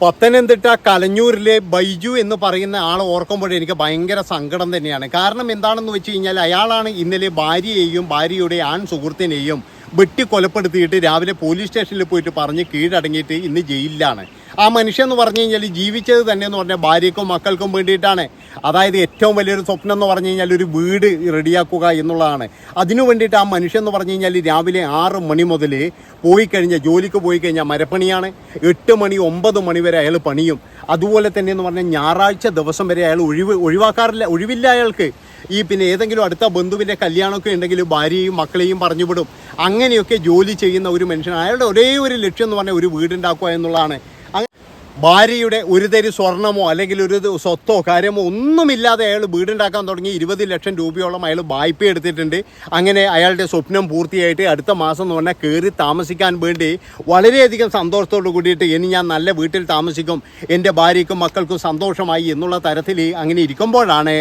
പത്തനംതിട്ട കലഞ്ഞൂരിലെ ബൈജു എന്ന് പറയുന്ന ആൾ ഓർക്കുമ്പോൾ എനിക്ക് ഭയങ്കര സങ്കടം തന്നെയാണ്. കാരണം എന്താണെന്ന് വെച്ച് കഴിഞ്ഞാൽ അയാളാണ് ഇന്നലെ ഭാര്യയെയും ഭാര്യയുടെ ആൺ സുഹൃത്തിനെയും വെട്ടി കൊലപ്പെടുത്തിയിട്ട് രാവിലെ പോലീസ് സ്റ്റേഷനിൽ പോയിട്ട് പറഞ്ഞ് കീഴടങ്ങിയിട്ട് ഇന്ന് ജയിലിലാണ്. ആ മനുഷ്യൻ എന്ന് പറഞ്ഞു കഴിഞ്ഞാൽ ജീവിച്ചത് തന്നെ എന്ന് പറഞ്ഞാൽ ഭാര്യയ്ക്കും മക്കൾക്കും വേണ്ടിയിട്ടാണ്. അതായത് ഏറ്റവും വലിയൊരു സ്വപ്നം എന്ന് പറഞ്ഞു കഴിഞ്ഞാൽ ഒരു വീട് റെഡിയാക്കുക എന്നുള്ളതാണ്. അതിനു വേണ്ടിയിട്ട് ആ മനുഷ്യൻ എന്ന് പറഞ്ഞു കഴിഞ്ഞാൽ രാവിലെ ആറ് മണി മുതൽ പോയി കഴിഞ്ഞാൽ ജോലിക്ക് പോയി കഴിഞ്ഞാൽ മരപ്പണിയാണ്. എട്ട് മണി ഒമ്പത് മണി വരെ അയാൾ പണിയും. അതുപോലെ തന്നെ എന്ന് പറഞ്ഞാൽ ഞായറാഴ്ച ദിവസം വരെ അയാൾ ഒഴിവ് ഒഴിവാക്കാറില്ല ഒഴിവില്ല അയാൾക്ക്. ഈ പിന്നെ ഏതെങ്കിലും അടുത്ത ബന്ധുവിന്റെ കല്യാണമൊക്കെ ഉണ്ടെങ്കിൽ ഭാര്യയും മക്കളെയും പറഞ്ഞുവിടും. അങ്ങനെയൊക്കെ ജോലി ചെയ്യുന്ന ഒരു മനുഷ്യൻ അയാളുടെ ഒരേ ഒരു ലക്ഷ്യം എന്ന് പറഞ്ഞാൽ ഒരു വീടുണ്ടാക്കുക എന്നുള്ളതാണ്. ഭാര്യയുടെ ഒരു തരി സ്വർണമോ അല്ലെങ്കിൽ ഒരു സ്വത്തോ കാര്യമോ ഒന്നുമില്ലാതെ അയാൾ വീടുണ്ടാക്കാൻ തുടങ്ങി ഇരുപത് ലക്ഷം രൂപയോളം അയാൾ വായ്പ എടുത്തിട്ടുണ്ട്. അങ്ങനെ അയാളുടെ സ്വപ്നം പൂർത്തിയായിട്ട് അടുത്ത മാസം എന്ന് പറഞ്ഞാൽ കയറി താമസിക്കാൻ വേണ്ടി വളരെയധികം സന്തോഷത്തോട് കൂടിയിട്ട് ഇനി ഞാൻ നല്ല വീട്ടിൽ താമസിക്കും എന്റെ ഭാര്യയ്ക്കും മക്കൾക്കും സന്തോഷമായി എന്നുള്ള തരത്തിൽ അങ്ങനെ ഇരിക്കുമ്പോഴാണ്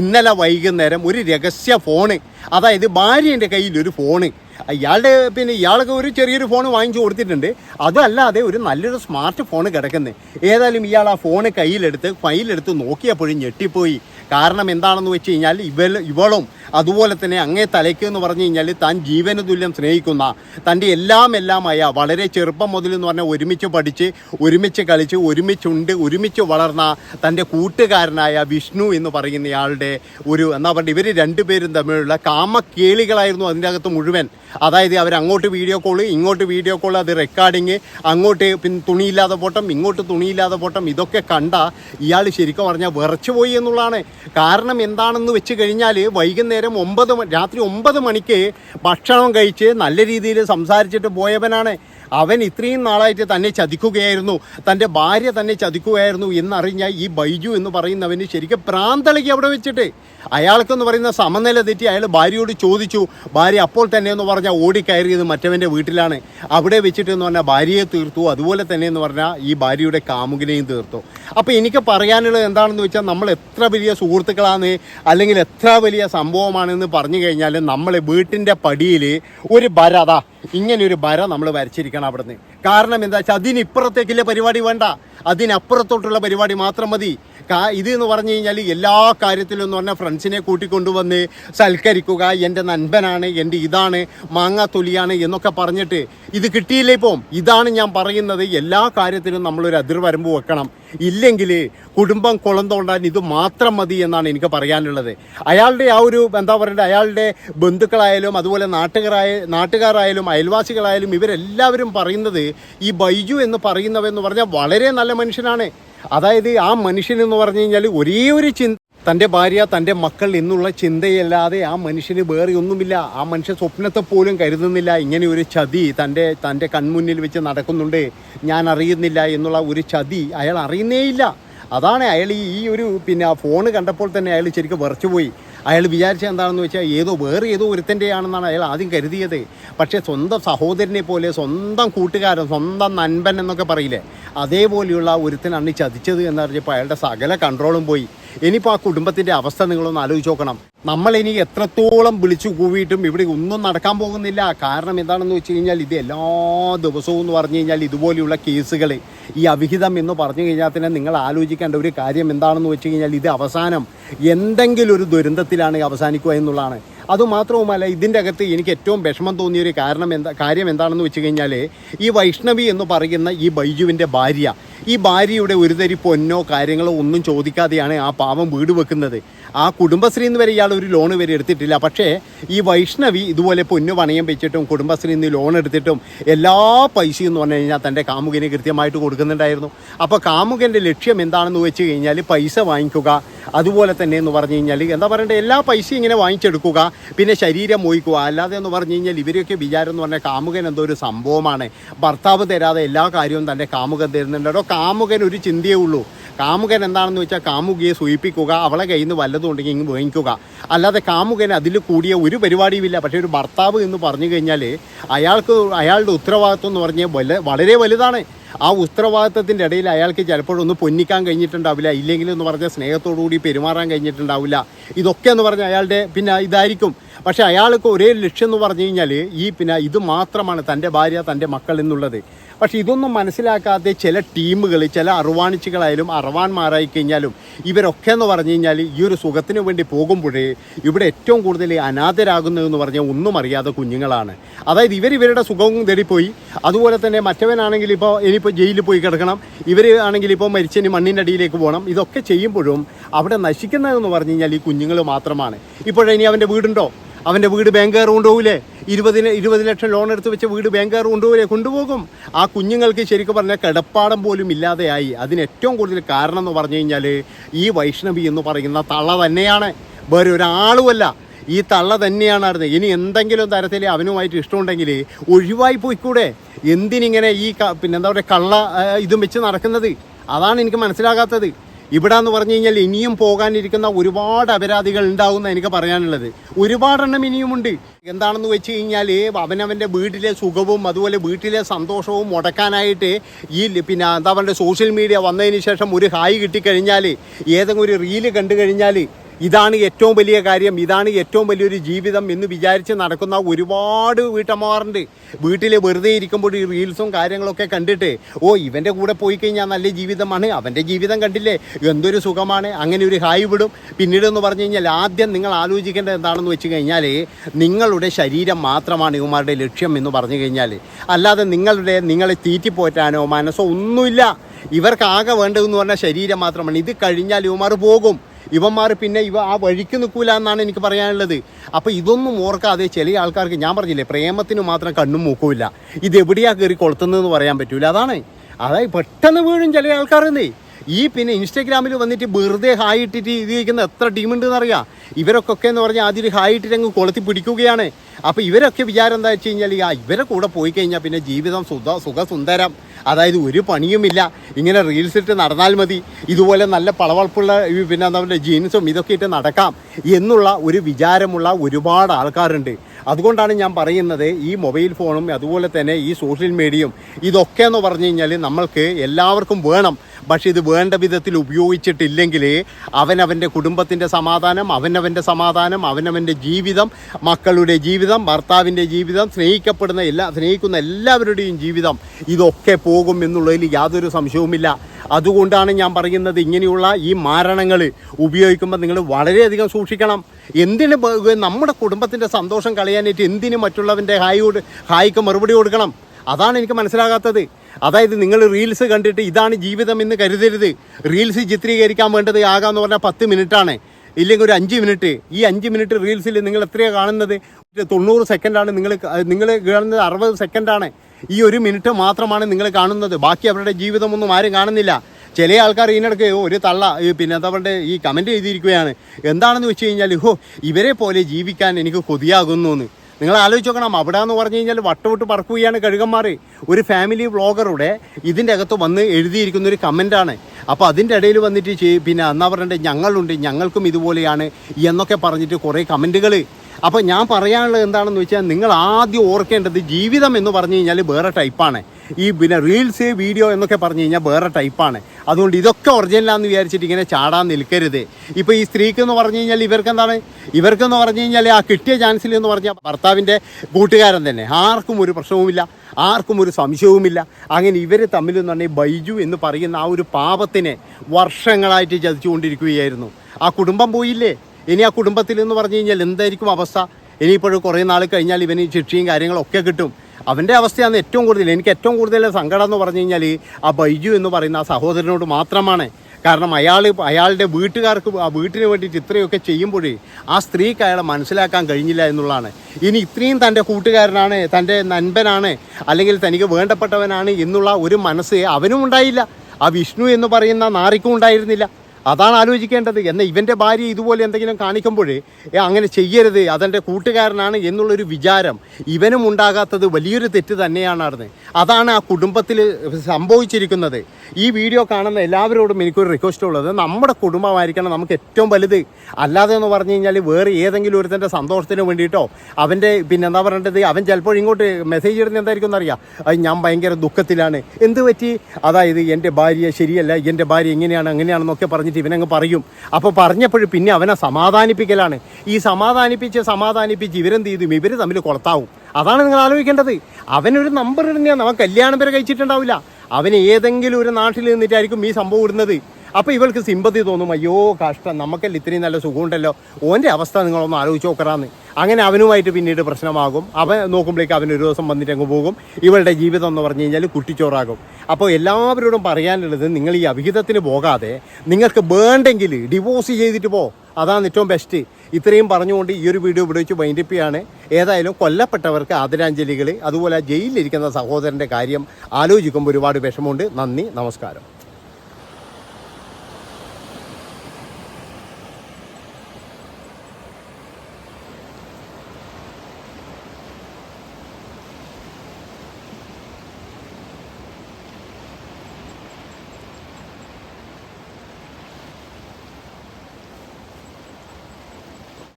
ഇന്നലെ വൈകുന്നേരം ഒരു രഹസ്യ ഫോണ്. അതായത് ഭാര്യന്റെ കയ്യിൽ ഒരു ഫോണ്. ഇയാളുടെ പിന്നെ ഇയാൾക്ക് ഒരു ചെറിയൊരു ഫോൺ വാങ്ങിച്ചു കൊടുത്തിട്ടുണ്ട്. അതല്ലാതെ ഒരു നല്ലൊരു സ്മാർട്ട് ഫോൺ കിടക്കുന്നത് ഏതായാലും ഇയാൾ ആ ഫോൺ കയ്യിലെടുത്ത് ഫയലെടുത്ത് നോക്കിയപ്പോഴും ഞെട്ടിപ്പോയി. കാരണം എന്താണെന്ന് വെച്ച് കഴിഞ്ഞാൽ ഇവൾ ഇവളും അതുപോലെ തന്നെ അങ്ങേ തലയ്ക്ക് എന്ന് പറഞ്ഞു കഴിഞ്ഞാൽ താൻ ജീവന തുല്യം സ്നേഹിക്കുന്ന തന്റെ എല്ലാം എല്ലാമായ വളരെ ചെറുപ്പം മുതൽ എന്ന് പറഞ്ഞാൽ ഒരുമിച്ച് പഠിച്ച് ഒരുമിച്ച് കളിച്ച് ഒരുമിച്ചുണ്ട് ഒരുമിച്ച് വളർന്ന തന്റെ കൂട്ടുകാരനായ വിഷ്ണു എന്ന് പറയുന്നയാളുടെ ഒരു എന്നാ പറയുക ഇവർ രണ്ടുപേരും തമ്മിലുള്ള കാമക്കേളികളായിരുന്നു അതിന്റെ അകത്ത് മുഴുവൻ. അതായത് അവർ അങ്ങോട്ട് വീഡിയോ കോൾ ഇങ്ങോട്ട് വീഡിയോ കോൾ അത് റെക്കോർഡിങ് അങ്ങോട്ട് പിന്നെ തുണിയില്ലാതെ പോട്ടം ഇങ്ങോട്ട് തുണിയില്ലാതെ പോട്ടം ഇതൊക്കെ കണ്ട ഇയാൾ ശരിക്കും പറഞ്ഞാൽ വിറച്ചുപോയി എന്നുള്ളതാണ്. കാരണം എന്താണെന്ന് വെച്ച് കഴിഞ്ഞാൽ വൈകുന്നേരം ഒമ്പത് രാത്രി ഒമ്പത് മണിക്ക് ഭക്ഷണം കഴിച്ച് നല്ല രീതിയിൽ സംസാരിച്ചിട്ട് പോയവനാണ് അവൻ ഇത്രയും നാളായിട്ട് തന്നെ ചതിക്കുകയായിരുന്നു. തന്റെ ഭാര്യ തന്നെ ചതിക്കുകയായിരുന്നു എന്നറിഞ്ഞ ഈ ബൈജു എന്ന് പറയുന്നവന് ശരിക്കും പ്രാന്തളിക്ക് അവിടെ വെച്ചിട്ട് അയാൾക്കെന്ന് പറയുന്ന സമനില തെറ്റി അയാൾ ഭാര്യയോട് ചോദിച്ചു ഭാര്യ അപ്പോൾ തന്നെ എന്ന് പറഞ്ഞാൽ ഓടിക്കയറിയത് മറ്റവന്റെ വീട്ടിലാണ്. അവിടെ വെച്ചിട്ട് എന്ന് പറഞ്ഞാൽ ഭാര്യയെ തീർത്തു. അതുപോലെ തന്നെ എന്ന് പറഞ്ഞാൽ ഈ ഭാര്യയുടെ കാമുകിനെയും തീർത്തു. അപ്പോൾ എനിക്ക് പറയാനുള്ളത് എന്താണെന്ന് വെച്ചാൽ നമ്മൾ എത്ര വലിയ സുഹൃത്തുക്കളാണ് അല്ലെങ്കിൽ എത്ര വലിയ സംഭവമാണെന്ന് പറഞ്ഞു കഴിഞ്ഞാൽ നമ്മൾ വീട്ടിന്റെ പടിയിൽ ഒരു അതാ ഇങ്ങനെ ഒരു ബര നമ്മൾ വരച്ചിരിക്കണം. അവിടുന്ന്. കാരണം എന്താ വെച്ചാൽ അതിനിപ്പുറത്തേക്കില്ല പരിപാടി വേണ്ട. അതിനപ്പുറത്തോട്ടുള്ള പരിപാടി മാത്രം മതി. ഇത് എന്ന് പറഞ്ഞു കഴിഞ്ഞാൽ എല്ലാ കാര്യത്തിലും എന്ന് പറഞ്ഞാൽ ഫ്രണ്ട്സിനെ കൂട്ടിക്കൊണ്ടുവന്ന് സൽക്കരിക്കുക. എന്റെ നൻപനാണ് എന്റെ ഇതാണ് മാങ്ങാത്തൊലിയാണ് എന്നൊക്കെ പറഞ്ഞിട്ട് ഇത് കിട്ടിയില്ലേ ഇപ്പം? ഇതാണ് ഞാൻ പറയുന്നത്. എല്ലാ കാര്യത്തിലും നമ്മളൊരു അതിർവരമ്പ് വെക്കണം. ഇല്ലെങ്കിൽ കുടുംബം കുളം തോണ്ടാൻ ഇത് മാത്രം മതി എന്നാണ് എനിക്ക് പറയാനുള്ളത്. അയാളുടെ ആ ഒരു എന്താ പറയുക അയാളുടെ ബന്ധുക്കളായാലും അതുപോലെ നാട്ടുകാരായ നാട്ടുകാരായാലും അയൽവാസികളായാലും ഇവരെല്ലാവരും പറയുന്നത് ഈ ബൈജു എന്ന് പറയുന്നവെന്ന് പറഞ്ഞാൽ വളരെ നല്ല മനുഷ്യനാണ്. അതായത് ആ മനുഷ്യൻ എന്ന് പറഞ്ഞു കഴിഞ്ഞാൽ ഒരേ ഒരു ചിന്ത തന്റെ ഭാര്യ തന്റെ മക്കൾ എന്നുള്ള ചിന്തയല്ലാതെ ആ മനുഷ്യന് വേറെ ഒന്നുമില്ല. ആ മനുഷ്യൻ സ്വപ്നത്തെ പോലും കരുതുന്നില്ല. ഇങ്ങനെ ഒരു ചതി തന്റെ തന്റെ കൺമുന്നിൽ വെച്ച് നടക്കുന്നുണ്ട്. ഞാൻ അറിയുന്നില്ല എന്നുള്ള ഒരു ചതി അയാൾ അറിയുന്നേയില്ല. അതാണ് അയാൾ ഈ ഒരു പിന്നെ ആ ഫോൺ കണ്ടപ്പോൾ തന്നെ അയാൾ ശരിക്കും വിറച്ചുപോയി. അയാൾ വിചാരിച്ച എന്താണെന്ന് വെച്ചാൽ ഏതോ വേറെ ഏതോ ഒരുത്തന്റെയാണെന്നാണ് അയാൾ ആദ്യം കരുതിയത്. പക്ഷേ സ്വന്തം സഹോദരനെ പോലെ സ്വന്തം കൂട്ടുകാരൻ സ്വന്തം നൻപൻ എന്നൊക്കെ പറയില്ലേ? അതേപോലെയുള്ള ഒരുത്തനാണ് ചതിച്ചത് എന്ന് എന്നറിഞ്ഞപ്പോൾ അയാളുടെ സകല കൺട്രോളും പോയി. ഇനിയിപ്പോൾ ആ കുടുംബത്തിന്റെ അവസ്ഥ നിങ്ങളൊന്ന് ആലോചിച്ച് നോക്കണം. നമ്മൾ ഇനി എത്രത്തോളം വിളിച്ചു കൂവിയിട്ടും ഇവിടെ ഒന്നും നടക്കാൻ പോകുന്നില്ല. കാരണം എന്താണെന്ന് വെച്ച് കഴിഞ്ഞാൽ ഇത് എല്ലാ ദിവസവും എന്ന് പറഞ്ഞു കഴിഞ്ഞാൽ ഇതുപോലെയുള്ള കേസുകൾ ഈ അവിഹിതം എന്ന് പറഞ്ഞു കഴിഞ്ഞാൽ തന്നെ നിങ്ങൾ ആലോചിക്കേണ്ട ഒരു കാര്യം എന്താണെന്ന് വെച്ച് കഴിഞ്ഞാൽ ഇത് അവസാനം എന്തെങ്കിലും ഒരു ദുരന്തത്തിലാണ് അവസാനിക്കുക എന്നുള്ളതാണ്. അതുമാത്രവുമല്ല ഇതിന്റെ അകത്ത് എനിക്ക് ഏറ്റവും വിഷമം തോന്നിയ ഒരു കാരണം എന്താ കാര്യം എന്താണെന്ന് വെച്ച് കഴിഞ്ഞാൽ ഈ വൈഷ്ണവി എന്ന് പറയുന്ന ഈ ബൈജുവിന്റെ ഭാര്യ ഈ ഭാര്യയുടെ ഒരു തരി പൊന്നോ കാര്യങ്ങളോ ഒന്നും ചോദിക്കാതെയാണ് ആ പാവം വീട് വെക്കുന്നത്. ആ കുടുംബശ്രീ എന്ന് വരെ ഇയാൾ ഒരു ലോൺ വരെ എടുത്തിട്ടില്ല. പക്ഷേ ഈ വൈഷ്ണവി ഇതുപോലെ പൊന്നു പണയം വെച്ചിട്ടും കുടുംബശ്രീ നിന്ന് ലോൺ എടുത്തിട്ടും എല്ലാ പൈസയും എന്ന് പറഞ്ഞു കഴിഞ്ഞാൽ തന്റെ കാമുകന് കൃത്യമായിട്ട് കൊടുക്കുന്നുണ്ടായിരുന്നു. അപ്പോൾ കാമുകന്റെ ലക്ഷ്യം എന്താണെന്ന് വെച്ച് കഴിഞ്ഞാൽ പൈസ വാങ്ങിക്കുക അതുപോലെ തന്നെ എന്ന് പറഞ്ഞു കഴിഞ്ഞാൽ എന്താ പറയണ്ടേ എല്ലാ പൈസയും ഇങ്ങനെ വാങ്ങിച്ചെടുക്കുക പിന്നെ ശരീരം മോയിക്കുക അല്ലാതെ എന്ന് പറഞ്ഞു കഴിഞ്ഞാൽ ഇവരൊക്കെ വിചാരം എന്ന് പറഞ്ഞാൽ കാമുകൻ എന്തോ ഒരു സംഭവമാണ്. ഭർത്താവ് തരാതെ എല്ലാ കാര്യവും തന്റെ കാമുകൻ തരുന്നുണ്ടോ. കാമുകൻ ഒരു ചിന്തയേ ഉള്ളൂ. കാമുകൻ എന്താണെന്ന് വെച്ചാൽ കാമുകിയെ സൂചിപ്പിക്കുക അവളെ കയ്യിൽ നിന്ന് വല്ലതും ഉണ്ടെങ്കിൽ ഇങ്ങ് വാങ്ങിക്കുക. അല്ലാതെ കാമുകൻ അതിൽ കൂടിയ ഒരു പരിപാടിയുമില്ല. പക്ഷേ ഒരു ഭർത്താവ് എന്ന് പറഞ്ഞു കഴിഞ്ഞാൽ അയാൾക്ക് അയാളുടെ ഉത്തരവാദിത്വം എന്ന് പറഞ്ഞാൽ വല വളരെ വലുതാണ്. ആ ഉത്തരവാദിത്തത്തിന്റെ ഇടയിൽ അയാൾക്ക് ചിലപ്പോഴൊന്ന് പൊന്നിക്കാൻ കഴിഞ്ഞിട്ടുണ്ടാവില്ല. ഇല്ലെങ്കിൽ എന്ന് പറഞ്ഞാൽ സ്നേഹത്തോടു കൂടി പെരുമാറാൻ കഴിഞ്ഞിട്ടുണ്ടാവില്ല. ഇതൊക്കെ എന്ന് പറഞ്ഞാൽ അയാളുടെ പിന്നെ ഇതായിരിക്കും. പക്ഷേ അയാൾക്ക് ഒരേ ലക്ഷ്യം എന്ന് പറഞ്ഞു കഴിഞ്ഞാൽ ഈ പിന്നെ ഇത് മാത്രമാണ് തന്റെ ഭാര്യ തന്റെ മക്കൾ എന്നുള്ളത്. പക്ഷേ ഇതൊന്നും മനസ്സിലാക്കാതെ ചില ടീമുകൾ ചില അറുവാണിച്ചുകളായാലും അറവാന്മാരായി കഴിഞ്ഞാലും ഇവരൊക്കെ എന്ന് പറഞ്ഞു കഴിഞ്ഞാൽ ഈ ഒരു സുഖത്തിന് വേണ്ടി പോകുമ്പോഴേ ഇവിടെ ഏറ്റവും കൂടുതൽ അനാഥരാകുന്നതെന്ന് പറഞ്ഞാൽ ഒന്നും അറിയാത്ത കുഞ്ഞുങ്ങളാണ്. അതായത് ഇവർ ഇവരുടെ സുഖവും തേടിപ്പോയി. അതുപോലെ തന്നെ മറ്റവനാണെങ്കിൽ ഇപ്പോൾ ഇനിയിപ്പോൾ ജയിലിൽ പോയി കിടക്കണം. ഇവർ ആണെങ്കിൽ ഇപ്പോൾ മരിച്ചതിന് മണ്ണിന്റെ അടിയിലേക്ക് പോകണം. ഇതൊക്കെ ചെയ്യുമ്പോഴും അവിടെ നശിക്കുന്നതെന്ന് പറഞ്ഞു കഴിഞ്ഞാൽ ഈ കുഞ്ഞുങ്ങൾ മാത്രമാണ്. ഇപ്പോഴിനി അവന്റെ വീടുണ്ടോ? അവന്റെ വീട് ബാങ്കുകാർ കൊണ്ടുപോകില്ലേ ഇരുപതിന് ഇരുപത് ലക്ഷം ലോൺ എടുത്ത് വെച്ച വീട് ബാങ്കുകാർ കൊണ്ടുപോകില്ലേ കൊണ്ടുപോകും. ആ കുഞ്ഞുങ്ങൾക്ക് ശരിക്കും പറഞ്ഞാൽ കിടപ്പാടം പോലും ഇല്ലാതെയായി. അതിന് ഏറ്റവും കൂടുതൽ കാരണം എന്ന് പറഞ്ഞു കഴിഞ്ഞാൽ ഈ വൈഷ്ണവി എന്ന് പറയുന്ന തള്ള തന്നെയാണ്. വേറെ ഒരാളുമല്ല. ഈ തള്ള തന്നെയാണ് അറിഞ്ഞത് ഇനി എന്തെങ്കിലും തരത്തിൽ അവനുമായിട്ട് ഇഷ്ടമുണ്ടെങ്കിൽ ഒഴിവായി പോയിക്കൂടെ? എന്തിനിങ്ങനെ ഈ പിന്നെ എന്താ പറയുക കള്ള ഇതും വെച്ച് നടക്കുന്നത്? അതാണ് എനിക്ക് മനസ്സിലാകാത്തത്. ഇവിടെ എന്ന് പറഞ്ഞു കഴിഞ്ഞാൽ ഇനിയും പോകാനിരിക്കുന്ന ഒരുപാട് അപരാധികൾ ഉണ്ടാവുന്ന എനിക്ക് പറയാനുള്ളത്. ഒരുപാടെണ്ണം ഇനിയുമുണ്ട്. എന്താണെന്ന് വെച്ച് കഴിഞ്ഞാൽ അവനവന്റെ വീട്ടിലെ സുഖവും അതുപോലെ വീട്ടിലെ സന്തോഷവും മുടക്കാനായിട്ട് ഈ പിന്നെ എന്താ പറയുക സോഷ്യൽ മീഡിയ വന്നതിന് ശേഷം ഒരു ഹായ് കിട്ടിക്കഴിഞ്ഞാൽ ഏതെങ്കിലും ഒരു റീൽ കണ്ടു കഴിഞ്ഞാൽ ഇതാണ് ഏറ്റവും വലിയ കാര്യം ഇതാണ് ഏറ്റവും വലിയൊരു ജീവിതം എന്ന് വിചാരിച്ച് നടക്കുന്ന ഒരുപാട് വീട്ടമ്മമാരുണ്ട്. വീട്ടിൽ വെറുതെ ഇരിക്കുമ്പോൾ ഈ റീൽസും കാര്യങ്ങളൊക്കെ കണ്ടിട്ട് ഓ ഇവന്റെ കൂടെ പോയി കഴിഞ്ഞാൽ നല്ല ജീവിതമാണ് അവന്റെ ജീവിതം കണ്ടില്ലേ എന്തൊരു സുഖമാണ് അങ്ങനെ ഒരു ഹായ് വിടും. പിന്നീട് എന്ന് പറഞ്ഞു കഴിഞ്ഞാൽ ആദ്യം നിങ്ങൾ ആലോചിക്കേണ്ടത് എന്താണെന്ന് വെച്ച് കഴിഞ്ഞാൽ നിങ്ങളുടെ ശരീരം മാത്രമാണ് ഇവന്മാരുടെ ലക്ഷ്യം എന്ന് പറഞ്ഞു കഴിഞ്ഞാൽ. അല്ലാതെ നിങ്ങളുടെ നിങ്ങളെ തീറ്റിപ്പോറ്റാനോ മനസ്സോ ഒന്നുമില്ല. ഇവർക്ക് ആകെ വേണ്ടതെന്ന് പറഞ്ഞാൽ ശരീരം മാത്രമാണ്. ഇത് കഴിഞ്ഞാൽ ഇവന്മാർ പോകും. ഇവന്മാർ പിന്നെ ഇവ ആ വഴിക്ക് നിൽക്കൂല എന്നാണ് എനിക്ക് പറയാനുള്ളത്. അപ്പോൾ ഇതൊന്നും ഓർക്കാതെ ചില ആൾക്കാർക്ക് ഞാൻ പറഞ്ഞില്ലേ പ്രേമത്തിന് മാത്രം കണ്ണും മൂക്കുമില്ല. ഇത് എവിടെയാ കയറി കൊളുത്തുന്നതെന്ന് പറയാൻ പറ്റൂല. അതാണ്. അതായത് പെട്ടെന്ന് വീഴും ചില ആൾക്കാരെന്നേ. ഈ പിന്നെ ഇൻസ്റ്റാഗ്രാമിൽ വന്നിട്ട് വെറുതെ ഹായ് ഇട്ടിട്ട് ഇത് ഇരിക്കുന്ന എത്ര ടീമുണ്ടെന്ന് അറിയാം ഇവരൊക്കെ എന്ന് പറഞ്ഞാൽ ആദ്യം ഹായ് ഇട്ടിട്ട് അങ്ങ് കൊളുത്തി പിടിക്കുകയാണ്. അപ്പോൾ ഇവരൊക്കെ വിചാരം എന്താ വെച്ച് കഴിഞ്ഞാൽ ആ ഇവരെ കൂടെ പോയി കഴിഞ്ഞാൽ പിന്നെ ജീവിതം സുഖ സുഖസുന്ദരം. അതായത് ഒരു പണിയുമില്ല. ഇങ്ങനെ റീൽസ് ഇട്ട് നടന്നാൽ മതി. ഇതുപോലെ നല്ല പളവളപ്പുള്ള പിന്നെ എന്താ പറയുക ജീൻസും ഇതൊക്കെ ഇട്ട് നടക്കാം എന്നുള്ള ഒരു വിചാരമുള്ള ഒരുപാട് ആൾക്കാരുണ്ട്. അതുകൊണ്ടാണ് ഞാൻ പറയുന്നത് ഈ മൊബൈൽ ഫോണും അതുപോലെ തന്നെ ഈ സോഷ്യൽ മീഡിയയും ഇതൊക്കെ എന്ന് പറഞ്ഞു കഴിഞ്ഞാൽ നമ്മൾക്ക് എല്ലാവർക്കും വേണം. പക്ഷേ ഇത് വേണ്ട വിധത്തിൽ ഉപയോഗിച്ചിട്ടില്ലെങ്കിൽ അവനവന്റെ കുടുംബത്തിന്റെ സമാധാനം അവനവന്റെ സമാധാനം അവനവന്റെ ജീവിതം മക്കളുടെ ജീവിതം ഭർത്താവിന്റെ ജീവിതം സ്നേഹിക്കപ്പെടുന്ന എല്ലാ സ്നേഹിക്കുന്ന എല്ലാവരുടെയും ജീവിതം ഇതൊക്കെ പോകും എന്നുള്ളതിൽ യാതൊരു സംശയവുമില്ല. അതുകൊണ്ടാണ് ഞാൻ പറയുന്നത് ഇങ്ങനെയുള്ള ഈ മാരണങ്ങൾ ഉപയോഗിക്കുമ്പോൾ നിങ്ങൾ വളരെയധികം സൂക്ഷിക്കണം. എന്തിന് നമ്മുടെ കുടുംബത്തിന്റെ സന്തോഷം കളയാനായിട്ട് എന്തിന് മറ്റുള്ളവന്റെ ഹായോട് ഹായ്ക്ക് മറുപടി കൊടുക്കണം? അതാണ് എനിക്ക് മനസ്സിലാകാത്തത്. അതായത് നിങ്ങൾ റീൽസ് കണ്ടിട്ട് ഇതാണ് ജീവിതം എന്ന് കരുതരുത്. റീൽസ് ചിത്രീകരിക്കാൻ വേണ്ടത് ആകാമെന്ന് പറഞ്ഞാൽ പത്ത് മിനിറ്റാണ്. ഇല്ലെങ്കിൽ ഒരു അഞ്ച് മിനിറ്റ്. ഈ അഞ്ച് മിനിറ്റ് റീൽസിൽ നിങ്ങൾ എത്രയാണ് കാണുന്നത്? തൊണ്ണൂറ് സെക്കൻഡാണ് നിങ്ങൾ നിങ്ങൾ കാണുന്നത് അറുപത് സെക്കൻഡാണ് ഈ ഒരു മിനിറ്റ് മാത്രമാണ് നിങ്ങൾ കാണുന്നത്. ബാക്കി അവരുടെ ജീവിതമൊന്നും ആരും കാണുന്നില്ല. ചില ആൾക്കാർ ഇതിനിടയ്ക്ക് ഒരു തള്ള പിന്നെ എന്താ പറയുക ഈ കമന്റ് ചെയ്തിരിക്കുകയാണ് എന്താണെന്ന് വെച്ച് കഴിഞ്ഞാൽ ഹോ ഇവരെ പോലെ ജീവിക്കാൻ എനിക്ക് കൊതിയാകുന്നു എന്ന് നിങ്ങൾ ആലോചിച്ച് നോക്കണം. അവിടെ എന്ന് പറഞ്ഞു കഴിഞ്ഞാൽ വട്ടവിട്ട് പറക്കുകയാണ് കഴുകന്മാർ ഒരു ഫാമിലി വ്ളോഗറുടെ ഇതിന്റെ അകത്ത് വന്ന് എഴുതിയിരിക്കുന്ന ഒരു കമന്റാണ് അപ്പോൾ അതിന്റെ ഇടയിൽ വന്നിട്ട് പിന്നെ എന്നാ പറഞ്ഞിട്ട് ഞങ്ങളുണ്ട് ഞങ്ങൾക്കും ഇതുപോലെയാണ് എന്നൊക്കെ പറഞ്ഞിട്ട് കുറേ കമന്റുകൾ അപ്പോൾ ഞാൻ പറയാനുള്ളത് എന്താണെന്ന് വെച്ചാൽ നിങ്ങൾ ആദ്യം ഓർക്കേണ്ടത് ജീവിതം എന്ന് പറഞ്ഞു കഴിഞ്ഞാൽ വേറെ ടൈപ്പാണ് ഈ പിന്നെ റീൽസ് വീഡിയോ എന്നൊക്കെ പറഞ്ഞു കഴിഞ്ഞാൽ വേറെ ടൈപ്പാണ് അതുകൊണ്ട് ഇതൊക്കെ ഒറിജിനലാന്ന് വിചാരിച്ചിട്ട് ഇങ്ങനെ ചാടാൻ നിൽക്കരുത്. ഇപ്പോൾ ഈ സ്ത്രീക്ക് എന്ന് പറഞ്ഞു കഴിഞ്ഞാൽ ഇവർക്ക് എന്താണ്? ഇവർക്കെന്ന് പറഞ്ഞു കഴിഞ്ഞാൽ ആ കിട്ടിയ ചാൻസിൽ എന്ന് പറഞ്ഞാൽ ഭർത്താവിന്റെ കൂട്ടുകാരൻ തന്നെ. ആർക്കും ഒരു പ്രശ്നവുമില്ല. ആർക്കും ഒരു സംശയവുമില്ല. അങ്ങനെ ഇവർ തമ്മിൽ എന്ന് പറഞ്ഞാൽ ബൈജു എന്ന് പറയുന്ന ആ ഒരു പാപത്തിനെ വർഷങ്ങളായിട്ട് ചതിച്ചുകൊണ്ടിരിക്കുകയായിരുന്നു. ആ കുടുംബം പോയില്ലേ? ഇനി ആ കുടുംബത്തിൽ എന്ന് പറഞ്ഞു കഴിഞ്ഞാൽ എന്തായിരിക്കും അവസ്ഥ? ഇനിയിപ്പോഴും കുറേ നാൾ കഴിഞ്ഞാൽ ഇവന് ശിക്ഷയും കാര്യങ്ങളൊക്കെ കിട്ടും. അവന്റെ അവസ്ഥയാണ് ഏറ്റവും കൂടുതൽ. എനിക്ക് ഏറ്റവും കൂടുതൽ സങ്കടം എന്ന് പറഞ്ഞു കഴിഞ്ഞാൽ ആ ബൈജു എന്ന് പറയുന്ന ആ സഹോദരനോട് മാത്രമാണ്. കാരണം അയാൾ അയാളുടെ വീട്ടുകാർക്ക് ആ വീട്ടിന് വേണ്ടിയിട്ട് ഇത്രയൊക്കെ ചെയ്യുമ്പോഴേ ആ സ്ത്രീക്ക് അയാളെ മനസ്സിലാക്കാൻ കഴിഞ്ഞില്ല എന്നുള്ളതാണ്. ഇനി ഇത്രയും തന്റെ കൂട്ടുകാരനാണ് തന്റെ നൻപനാണ് അല്ലെങ്കിൽ തനിക്ക് വേണ്ടപ്പെട്ടവനാണ് എന്നുള്ള ഒരു മനസ്സ് അവനും ഉണ്ടായില്ല. ആ വിഷ്ണു എന്ന് പറയുന്ന നാറിക്കും ഉണ്ടായിരുന്നില്ല. അതാണ് ആലോചിക്കേണ്ടത്. എന്നാൽ ഇവന്റെ ഭാര്യ ഇതുപോലെ എന്തെങ്കിലും കാണിക്കുമ്പോൾ അങ്ങനെ ചെയ്യരുത്. അതെന്റെ കൂട്ടുകാരനാണ് എന്നുള്ളൊരു വിചാരം ഇവനും ഉണ്ടാകാത്തത് വലിയൊരു തെറ്റ് തന്നെയാണ് അറിഞ്ഞ് അതാണ് ആ കുടുംബത്തിൽ സംഭവിച്ചിരിക്കുന്നത്. ഈ വീഡിയോ കാണുന്ന എല്ലാവരോടും എനിക്കൊരു റിക്വസ്റ്റ് ഉള്ളത് നമ്മുടെ കുടുംബമായിരിക്കണം നമുക്ക് ഏറ്റവും വലുത്. അല്ലാതെ എന്ന് പറഞ്ഞു കഴിഞ്ഞാൽ വേറെ ഏതെങ്കിലും ഒരുത്തന്റെ സന്തോഷത്തിന് വേണ്ടിയിട്ടോ അവന്റെ പിന്നെ എന്താ പറയേണ്ടത് അവൻ ചിലപ്പോൾ ഇങ്ങോട്ട് മെസ്സേജ് ഇടുന്ന എന്തായിരിക്കും എന്നറിയാം. ഞാൻ ഭയങ്കര ദുഃഖത്തിലാണ്. എന്ത് പറ്റി? അതായത് എന്റെ ഭാര്യ ശരിയല്ല. എന്റെ ഭാര്യ എങ്ങനെയാണ് അങ്ങനെയാണെന്നൊക്കെ പറഞ്ഞിട്ട് ഇവനങ്ങ് പറയും. അപ്പോൾ പറഞ്ഞപ്പോൾ പിന്നെ അവനെ സമാധാനിപ്പിക്കലാണ്. ഈ സമാധാനിപ്പിച്ച് സമാധാനിപ്പിച്ച് ഇവരെന്ത് ചെയ്തും? ഇവർ തമ്മിൽ കൊളത്താവും. അതാണ് നിങ്ങൾ ആലോചിക്കേണ്ടത്. അവനൊരു നമ്പർ ഇടുന്നതാണ് അവൻ കല്യാണം വരെ കഴിച്ചിട്ടുണ്ടാവില്ല. അവൻ ഏതെങ്കിലും ഒരു നാട്ടിൽ നിന്നിട്ടായിരിക്കും ഈ സംഭവം ഇടുന്നത്. അപ്പോൾ ഇവൾക്ക് സിമ്പതി തോന്നും അയ്യോ കഷ്ടം. നമുക്കല്ല ഇത്രയും നല്ല സുഖമുണ്ടല്ലോ. ഓന്റെ അവസ്ഥ നിങ്ങളൊന്ന് ആലോചിച്ച് നോക്കറാന്ന്. അങ്ങനെ അവനുമായിട്ട് പിന്നീട് പ്രശ്നമാകും. അവൻ നോക്കുമ്പോഴേക്കും അവൻ ഒരു ദിവസം വന്നിട്ട് അങ്ങ് പോകും. ഇവളുടെ ജീവിതം എന്ന് പറഞ്ഞു കഴിഞ്ഞാൽ കുട്ടിച്ചോറാകും. അപ്പോൾ എല്ലാവരോടും പറയാനുള്ളത് നിങ്ങൾ ഈ അവിഹിതത്തിന് പോകാതെ നിങ്ങൾക്ക് വേണ്ടെങ്കിൽ ഡിവോഴ്സ് ചെയ്തിട്ട് പോ. അതാണ് ഏറ്റവും ബെസ്റ്റ് ഇത്രയും പറഞ്ഞുകൊണ്ട് ഈ ഒരു വീഡിയോ ഇവിടെ വെച്ച് വൈൻഡിപ്പിയാണ് ഏതായാലും കൊല്ലപ്പെട്ടവർക്ക് ആദരാഞ്ജലികൾ അതുപോലെ ജയിലിലിരിക്കുന്ന സഹോദരന്റെ കാര്യം ആലോചിക്കുമ്പോൾ ഒരുപാട് വിഷമമുണ്ട്. നന്ദി നമസ്കാരം.